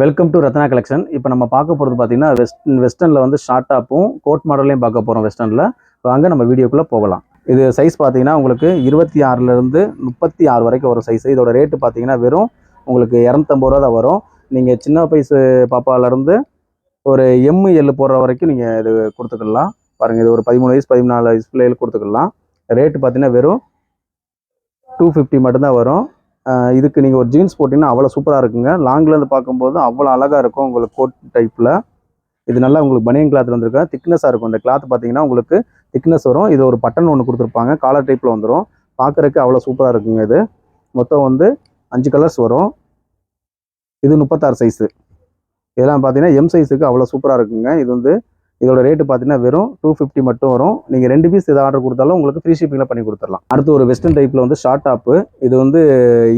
Welcome to Ratna collection இப்போ நம்ம பார்க்க போகிறது பார்த்தீங்கன்னா வெஸ்ட் வெஸ்டர்னில் வந்து ஷார்ட் டாப்பும் கோட் மாடல்லையும் பார்க்க போகிறோம் வெஸ்டர்னில் வாங்க நம்ம வீடியோக்குள்ளே போகலாம். இது சைஸ் பார்த்தீங்கன்னா உங்களுக்கு இருபத்தி ஆறுலேருந்து முப்பத்தி ஆறு வரைக்கும் வரும் சைஸ் இதோட ரேட்டு பார்த்தீங்கன்னா வெறும் உங்களுக்கு இரநூத்தம்பது ரூபா தான் வரும். நீங்கள் சின்ன வயசு பாப்பாவிலேருந்து ஒரு எம்மு எல்லு போடுற வரைக்கும் நீங்கள் இது கொடுத்துக்கலாம். பாருங்கள் இது ஒரு பதிமூணு வயசு பதினாலு வயசு பிள்ளைகளுக்கு கொடுத்துக்கலாம். ரேட்டு பார்த்தீங்கன்னா வெறும் டூ ஃபிஃப்டி மட்டும்தான் வரும். இதுக்கு நீங்கள் ஒரு ஜீன்ஸ் போட்டிங்கன்னா அவ்வளோ சூப்பராக இருக்குங்க. லாங்லேருந்து பார்க்கும்போது அவ்வளோ அழகாக இருக்கும் உங்களுக்கு கோட் டைப்பில் இது நல்லா உங்களுக்கு பனியன் கிளாத் வந்திருக்கு? திக்னஸாக இருக்கும். இந்த கிளாத் பார்த்தீங்கன்னா உங்களுக்கு திக்னஸ் வரும். இது ஒரு பட்டன் ஒன்று கொடுத்துருப்பாங்க. காலர் டைப்பில் வந்துடும் பார்க்குறதுக்கு அவ்வளோ சூப்பராக இருக்குங்க இது. மொத்தம் வந்து அஞ்சு கலர்ஸ் வரும். இது முப்பத்தாறு சைஸு இதெல்லாம் பார்த்தீங்கன்னா எம் சைஸுக்கு அவ்வளோ சூப்பராக இருக்குங்க. இது வந்து இதோட ரேட்டு பார்த்தீங்கன்னா வெறும் டூ ஃபிஃப்டி மட்டும் வரும். நீங்கள் ரெண்டு பீஸ் எதாவது ஆர்டர் கொடுத்தாலும் உங்களுக்கு ஃப்ரீ ஷிப்பிங்கில் பண்ணி கொடுத்துடலாம். அடுத்து ஒரு வெஸ்டர்ன் டைப்பில் வந்து ஷார்ட் டாப்பு இது வந்து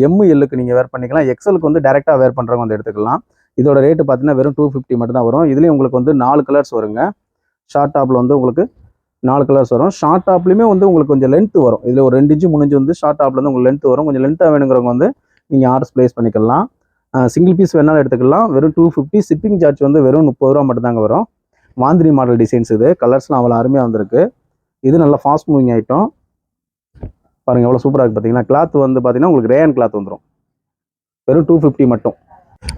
எம்மு எல்லுக்கு நீங்கள் வேர் பண்ணிக்கலாம். எக்ஸலுக்கு வந்து டேரெக்டாக வேர் பண்ணுறவங்க வந்து எடுத்துக்கலாம். இதோட ரேட்டு பார்த்தீங்கன்னா வெறும் டூ ஃபிஃப்டி மட்டும் தான் வரும். இதுலேயும் உங்களுக்கு வந்து நாலு கலர்ஸ் வருங்க. ஷார்ட் டாப்பில் வந்து உங்களுக்கு நாலு கலர்ஸ் வரும். ஷார்ட் டாப்லேயுமே வந்து உங்களுக்கு கொஞ்சம் லென்த் வரும். இதில் ஒரு ரெண்டு இன்ச்சு மூணு இன்ச்சு வந்து ஷார்ட் டாப்லேருந்து வந்து உங்களுக்கு லென்த் வரும். கொஞ்சம் லென்த்தாக வேணுங்கிறவங்க வந்து நீங்கள் ஆர்டர்ஸ் ப்ளேஸ் பண்ணிக்கலாம். சிங்கிள் பீஸ் வேணாலும் எடுத்துக்கலாம். வெறும் டூ ஃபிஃப்டி ஷிப்பிங் சார்ஜ் வந்து வெறும் முப்பது ரூபா மட்டும் தாங்க வரும். மாந்திரி மாடல் டிசைன்ஸ் இது. கலர்ஸ்லாம் அவ்வளோ அருமையாக வந்திருக்கு. இது நல்லா ஃபாஸ்ட் மூவிங் ஐட்டம் பாருங்கள் எவ்வளோ சூப்பராக இருக்குது பார்த்தீங்கன்னா கிளாத் வந்து பார்த்தீங்கன்னா உங்களுக்கு ரேயன் கிளாத் வந்துடும் வெறும் டூ ஃபிஃப்டி மட்டும்.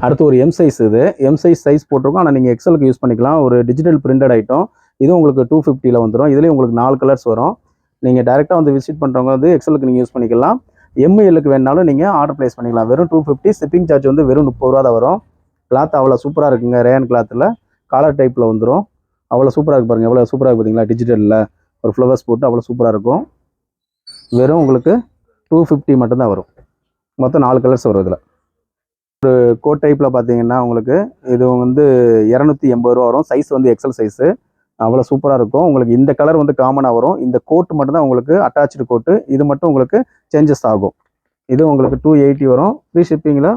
அடுத்து ஒரு எம் சைஸ் இது. எம் சைஸ் சைஸ் போட்டிருக்கோம். ஆனால் நீங்கள் எக்ஸலுக்கு யூஸ் பண்ணிக்கலாம். ஒரு டிஜிட்டல் பிரிண்டட் ஐட்டம் இது உங்களுக்கு டூ ஃபிஃப்டியில் வந்துடும் இதுலேயும் உங்களுக்கு நாலு கலர்ஸ் வரும். நீங்கள் டேரெக்டாக வந்து விசிட் பண்ணுறவங்க வந்து எக்ஸலுக்கு நீங்கள் யூஸ் பண்ணிக்கலாம். எம்ஏலுக்கு வேணாலும் நீங்கள் ஆர்டர் ப்ளேஸ் பண்ணிக்கலாம். வெறும் டூ ஃபிஃப்டி ஷிப்பிங் சார்ஜ் வந்து வெறும் முப்பது ரூபா தான் வரும். கிளாத் அவ்வளோ சூப்பராக இருக்குங்க ரேயன் கிளாத்தில் காலர் டைப்பில் வந்துடும் அவ்வளோ சூப்பராக இருக்கு பாருங்கள் எவ்வளோ சூப்பராக இருக்கு பார்த்தீங்களா டிஜிட்டலில் ஒரு ஃப்ளவர்ஸ் போட்டு அவ்வளோ சூப்பராக இருக்கும். வெறும் உங்களுக்கு டூ ஃபிஃப்டி மட்டும்தான் வரும். மொத்தம் நாலு கலர்ஸ் வரும் இதில். ஒரு கோட் டைப்பில் பார்த்தீங்கன்னா உங்களுக்கு இது வந்து இரநூத்தி எண்பது ரூபா வரும். சைஸ் வந்து எக்ஸல் சைஸு அவ்வளோ சூப்பராக இருக்கும். உங்களுக்கு இந்த கலர் வந்து காமனாக வரும். இந்த கோட் மட்டும்தான் உங்களுக்கு அட்டாச்சு கோட்டு இது மட்டும் உங்களுக்கு சேஞ்சஸ் ஆகும். இது உங்களுக்கு டூ எயிட்டி வரும். ஃப்ரீ ஷிப்பிங்கில்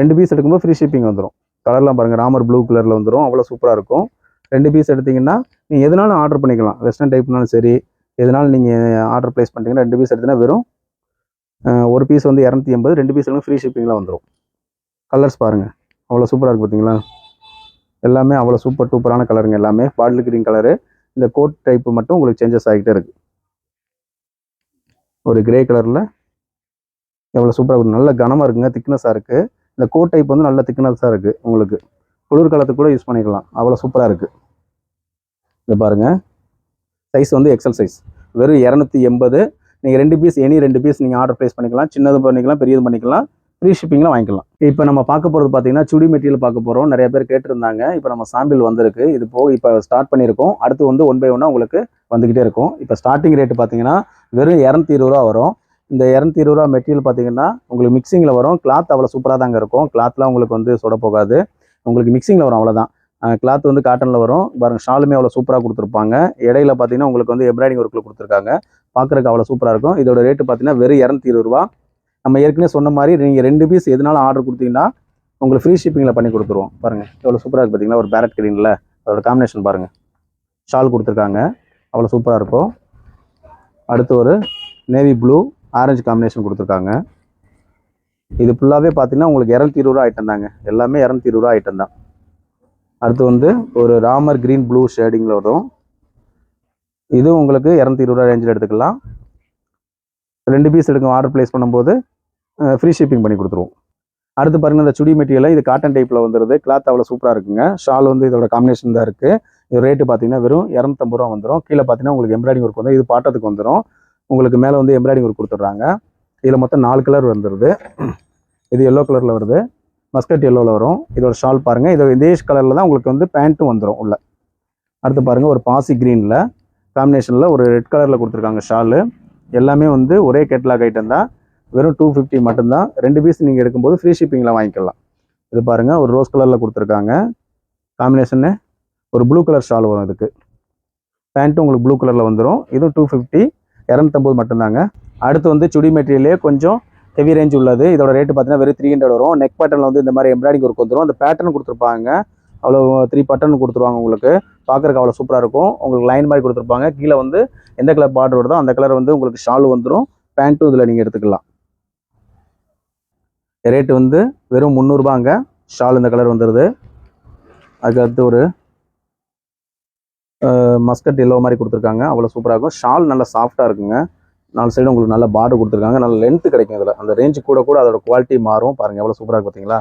ரெண்டு பீஸ் எடுக்கும்போது ஃப்ரீ ஷிப்பிங் வந்துடும் கலர்லாம் பாருங்கள் ராமர் ப்ளூ கலரில் வந்துடும் அவ்வளோ சூப்பராக இருக்கும். ரெண்டு பீஸ் எடுத்தீங்கன்னா நீங்கள் எதுனாலும் ஆர்டர் பண்ணிக்கலாம். வெஸ்டர்ன் டைப்னாலும் சரி எதனாலும் நீங்கள் ஆர்டர் ப்ளேஸ் பண்ணிட்டீங்கன்னா ரெண்டு பீஸ் எடுத்தீங்கன்னா வெறும் ஒரு பீஸ் வந்து இரநூத்தி எண்பது ரெண்டு பீஸ் ஃப்ரீ ஷிப்பிங்கில் வந்துடும் கலர்ஸ் பாருங்கள் அவ்வளோ சூப்பராக இருக்குது பார்த்தீங்களா எல்லாமே அவ்வளோ சூப்பர் சூப்பரான கலருங்க எல்லாமே. பாட்டில் கிரீன் கலரு இந்த கோட் டைப்பு மட்டும் உங்களுக்கு சேஞ்சஸ் ஆகிட்டே இருக்குது ஒரு கிரே கலரில் எவ்வளோ சூப்பராக இருக்குது நல்ல கனமாக இருக்குங்க திக்னஸாக இருக்குது இந்த கோட் டைப் வந்து நல்ல திக்னஸாக இருக்குது உங்களுக்கு குளிர்காலத்துக்கு கூட யூஸ் பண்ணிக்கலாம். அவ்வளோ சூப்பராக இருக்குது இது பாருங்கள் சைஸ் வந்து எக்ஸல் சைஸ் வெறும் இரநூத்தி எண்பது. நீங்கள் ரெண்டு பீஸ் எனி ரெண்டு பீஸ் நீங்கள் ஆர்டர் ப்ளேஸ் பண்ணிக்கலாம். சின்னது பண்ணிக்கலாம் பெரியது பண்ணிக்கலாம். ஃப்ரீ ஷிப்பிங்கில் வாங்கிக்கலாம். இப்போ நம்ம பார்க்க போகிறது பார்த்தீங்கன்னா சுடி மெட்டீரியல் பார்க்க போகிறோம் நிறைய பேர் கேட்டிருந்தாங்க. இப்போ நம்ம சாம்பிள் வந்திருக்கு. இது போக இப்போ ஸ்டார்ட் பண்ணியிருக்கோம். அடுத்து வந்து ஒன் பை ஒன்னாக உங்களுக்கு வந்துக்கிட்டே இருக்கும். இப்போ ஸ்டார்டிங் ரேட்டு பார்த்தீங்கன்னா வெறும் இரநூத்தி இருபது ரூபா வரும். இந்த இரநூத்தி இருபது ரூபா மெட்டீரியல் பார்த்தீங்கன்னா உங்களுக்கு மிக்சிங்கில் வரும். கிளாத் அவ்வளோ சூப்பராக தாங்க இருக்கும். கிளாத்லாம் உங்களுக்கு வந்து சுட போகாது. உங்களுக்கு மிக்சிங்கில் வரும் அவ்வளோதான் கிளாத் வந்து காட்டனில் வரும். பாருங்கள் ஷாலுமே அவ்வளோ சூப்பராக கொடுத்துருப்பாங்க. இடையில பார்த்தீங்கன்னா உங்களுக்கு வந்து எம்ப்ராய்டிங் ஒர்க்கில் கொடுத்துருக்காங்க. பார்க்குறதுக்கு அவ்வளோ சூப்பராக இருக்கும். இதோட ரேட்டு பார்த்தீங்கன்னா வெறும் இரநூத்தி இருபது ரூபா. நம்ம ஏற்கனவே சொன்ன மாதிரி நீங்கள் ரெண்டு பீஸ் எதுனாலும் ஆர்டர் கொடுத்தீங்கன்னா உங்களுக்கு ஃப்ரீ ஷிப்பிங்கில் பண்ணி கொடுத்துருவோம். பாருங்கள் எவ்வளோ சூப்பராக இருக்குது பார்த்தீங்களா? ஒரு பேரட் கிரீனில் அதோட காம்பினேஷன் பாருங்கள் ஷால் கொடுத்துருக்காங்க. அவ்வளோ சூப்பராக இருக்கும். அடுத்து ஒரு நேவி ப்ளூ ஆரஞ்சு காம்பினேஷன் கொடுத்துருக்காங்க. இது ஃபுல்லாகவே பார்த்தீங்கன்னா உங்களுக்கு இரநூத்தி இருபது ரூபா ஐட்டம் தாங்க. எல்லாமே இரநூத்தி இருபது ரூபா ஐட்டம் தான். அடுத்து வந்து ஒரு ராமர் க்ரீன் ப்ளூ ஷேடிங்கில் வரும். இது உங்களுக்கு இரநூத்தி இருபது ரூபா ரேஞ்சில் எடுத்துக்கலாம். ரெண்டு பீஸ் எடுக்கும் ஆர்டர் ப்ளேஸ் பண்ணும்போது ஃப்ரீ ஷிப்பிங் பண்ணி கொடுத்துருவோம். அடுத்து பாருங்கள் இந்த சுடி மெட்டீரியல் இது காட்டன் டைப்பில் வந்துருது. கிளாத் அவ்வளோ சூப்பராக இருக்குங்க. ஷால் வந்து இதோட காம்பினேஷன் தான் இருக்குது இது ரேட்டு பார்த்தீங்கன்னா வெறும் இரநூத்தம்பது ரூபா வந்துடும் கீழே பார்த்தீங்கன்னா உங்களுக்கு எம்ப்ராய்டிங் ஒர்க் வந்து இது பாட்டத்துக்கு வந்துடும் உங்களுக்கு மேலே வந்து எம்ப்ராய்டிங் ஒர்க் கொடுத்துட்றாங்க. இதில் மொத்தம் நாலு கலர் வந்துடுது இது எல்லோ கலரில் வருது. மஸ்கட் எல்லோவில் வரும். இதோட ஷால் பாருங்கள் இதோட இதே கலரில் தான் உங்களுக்கு வந்து பேண்ட்டும் வந்துடும் உள்ள. அடுத்து பாருங்கள் ஒரு பாசி க்ரீனில் காம்பினேஷனில் ஒரு ரெட் கலரில் கொடுத்துருக்காங்க ஷாலு எல்லாமே வந்து ஒரே கேட்லாக் ஐட்டம் தான். வெறும் டூ ஃபிஃப்டி மட்டும்தான். ரெண்டு பீஸ் நீங்கள் எடுக்கும்போது ஃப்ரீ ஷிப்பிங்கில் வாங்கிக்கலாம். இது பாருங்கள் ஒரு ரோஸ் கலரில் கொடுத்துருக்காங்க. காம்பினேஷனு ஒரு ப்ளூ கலர் ஷால் வரும் இதுக்கு. பேண்ட்டும் உங்களுக்கு ப்ளூ கலரில் வந்துடும் இதுவும் டூ ஃபிஃப்டி இரநூத்தம்பது மட்டும்தாங்க. அடுத்து வந்து சுடி மெட்டீரியலே கொஞ்சம் ஹெவி ரேஞ்ச் உள்ளது. இதோட ரேட்டு பார்த்தீங்கன்னா வெறும் த்ரீ ஹண்ட்ரட் வரும். நெக் பேட்டர்னில் வந்து இந்த மாதிரி எம்ப்ராய்டிங் ஒர்க் வந்துடும் அந்த பேட்டர்ன் கொடுத்துருப்பாங்க. அவ்வளோ த்ரீ பட்டன் கொடுத்துருவாங்க உங்களுக்கு. பார்க்குறக்கு அவ்வளோ சூப்பராக இருக்கும். உங்களுக்கு லைன் மாதிரி கொடுத்துருப்பாங்க. கீழே வந்து எந்த கலர் பார்டர் வருதோ அந்த கலர் வந்து உங்களுக்கு ஷால் வந்துடும் பேண்ட்டும் இதில் நீங்கள் எடுத்துக்கலாம். ரேட்டு வந்து வெறும் முந்நூறுபாங்க. ஷால் இந்த கலர் வந்துடுது அதுக்கு அடுத்து ஒரு மஸ்கட் எல்லோ மாதிரி கொடுத்துருக்காங்க. அவ்வளோ சூப்பராக இருக்கும். ஷால் நல்லா சாஃப்டாக இருக்குங்க. நாலு சைடு உங்களுக்கு நல்ல பார்டர் கொடுத்துருக்காங்க. நல்ல லென்த்து கிடைக்கும் இதில். அந்த ரேஞ்சு கூட கூட அதோட குவாலிட்டி மாறும். பாருங்கள் எவ்வளோ சூப்பராக இருக்கும் பார்த்தீங்களா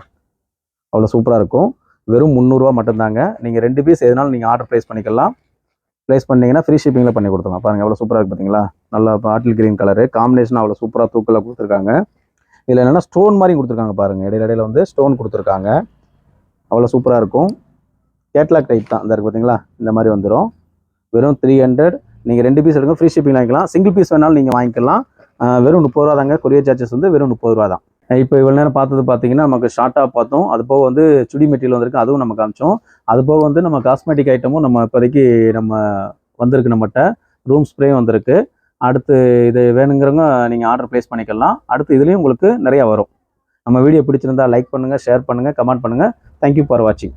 அவ்வளோ சூப்பராக இருக்கும். வெறும் முந்நூறுரூவா மட்டும்தாங்க. நீங்கள் ரெண்டு பீஸ் எதுனாலும் நீங்கள் ஆர்டர் ப்ளேஸ் பண்ணிக்கலாம். ப்ளேஸ் பண்ணிங்கன்னா ஃப்ரீ ஷிப்பிங்கில் பண்ணி கொடுத்துருங்க பாருங்கள் எவ்வளோ சூப்பராக இருக்கும் பார்த்தீங்களா நல்லா பாட்டில் கிரீன் கலரு காம்பினேஷன் அவ்வளோ சூப்பராக தூக்கில் கொடுத்துருக்காங்க. இதில் என்னென்னா ஸ்டோன் மாதிரி கொடுத்துருக்காங்க பாருங்கள் இடையில இடையில வந்து ஸ்டோன் கொடுத்துருக்காங்க. அவ்வளோ சூப்பராக இருக்கும். கேட்லாக் டைப் தான். இந்த இருக்கு பார்த்தீங்களா இந்த மாதிரி வந்துடும் வெறும் த்ரீ ஹண்ட்ரட் நீங்கள் ரெண்டு பீஸ் எடுங்க ஃப்ரீ ஷிப்பிங் வாங்கிக்கலாம். சிங்கிள் பீஸ் வேணாலும் நீங்கள் வாங்கிக்கலாம். வெறும் முப்பது ரூபா தாங்க கொரியர் சார்ஜஸ் வந்து வெறும் முப்பது ரூபா தான் இப்போ இவ்வளோ நேரம் பார்த்தது பார்த்தீங்கன்னா நமக்கு ஷார்ட்டாக பார்த்தோம். அது போக வந்து சுடி மெட்டீரியல் வந்திருக்கு. அதுவும் நம்ம காமிச்சோம். அது போக வந்து நம்ம காஸ்மெட்டிக் ஐட்டமும் நம்ம இப்போதைக்கு நம்ம வந்திருக்கு நம்மகிட்ட. ரூம் ஸ்ப்ரேயும் வந்திருக்கு. அடுத்து இது வேணுங்கிறவங்க நீங்கள் ஆர்டர் ப்ளேஸ் பண்ணிக்கலாம். அடுத்து இதுலேயும் உங்களுக்கு நிறையா வரும். நம்ம வீடியோ பிடிச்சிருந்தா லைக் பண்ணுங்கள் ஷேர் பண்ணுங்கள் கமெண்ட் பண்ணுங்கள் தேங்க்யூ ஃபார் வாட்சிங்